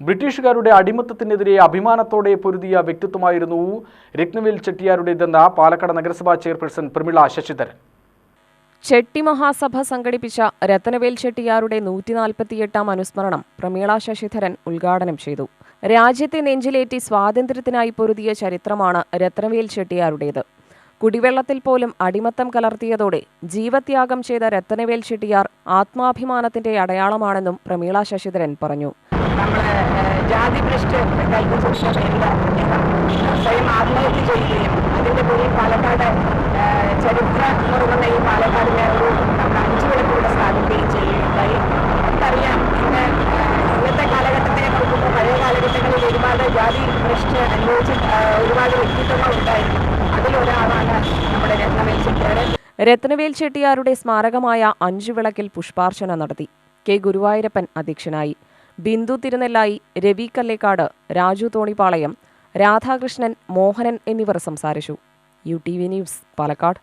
ബ്രിട്ടീഷുകാരുടെ അടിമത്തത്തിനെതിരെ അഭിമാനത്തോടെ പൊരുതിയ വ്യക്തിത്വമായിരുന്നു രത്നവേൽ ചെട്ടിയാരുടേതെന്ന പാലക്കാട് നഗരസഭാ ചെയർപേഴ്സൺ പ്രമിള ശശിധരൻ. ചെട്ടി മഹാസഭ സംഘടിപ്പിച്ച രത്നവേൽ ചെട്ടിയാരുടെ നൂറ്റി നാൽപ്പത്തിയെട്ടാം അനുസ്മരണം പ്രമീള ശശിധരൻ ഉദ്ഘാടനം ചെയ്തു. രാജ്യത്തെ നെഞ്ചിലേറ്റി സ്വാതന്ത്ര്യത്തിനായി പൊരുതിയ ചരിത്രമാണ് രത്നവേൽ ചെട്ടിയാരുടേത്. കുടിവെള്ളത്തിൽ പോലും അടിമത്തം കലർത്തിയതോടെ ജീവത്യാഗം ചെയ്ത രത്നവേൽ ചെട്ടിയാർ ആത്മാഭിമാനത്തിന്റെ അടയാളമാണെന്നും പ്രമീള ശശിധരൻ പറഞ്ഞു. നമ്മൾ ജാതി ഭ്രഷ്ട് കൽപ്പിച്ച പേരിൽ അദ്ദേഹം സ്വയം ആത്മഹത്യ ചെയ്യുകയും അതിന്റെ പേരിൽ പാലക്കാട് ചരിത്ര മുറുകുന്ന ഈ പാലക്കാടിനെ ഒരു നമ്മുടെ അഞ്ചു വിളക്കൂടെ സ്ഥാപിക്കുകയും ചെയ്യുന്നതായി നമുക്കറിയാം ഇന്ന് ഇന്നത്തെ കാലഘട്ടത്തിനെ നോക്കുമ്പോൾ പഴയ കാലഘട്ടങ്ങളിൽ ഒരുപാട് ജാതി ഭ്രഷ്ട് അനുഭവിച്ച ഒരുപാട് വ്യക്തിത്വങ്ങൾ ഉണ്ടായിരുന്നു അതിലൊരാളാണ് നമ്മുടെ രത്നവേൽ ചെട്ടിയാർ രത്നവേൽ ചെട്ടിയാരുടെ സ്മാരകമായ അഞ്ചുവിളക്കിൽ പുഷ്പാർച്ചന നടത്തി. കെ ഗുരുവായൂരപ്പൻ അധ്യക്ഷനായി. ബിന്ദു തിരുനെല്ലായി രവി കല്ലേക്കാട് രാജു തോണിപ്പാളയം രാധാകൃഷ്ണൻ മോഹനൻ എന്നിവർ സംസാരിച്ചു. U T V news Palakkad.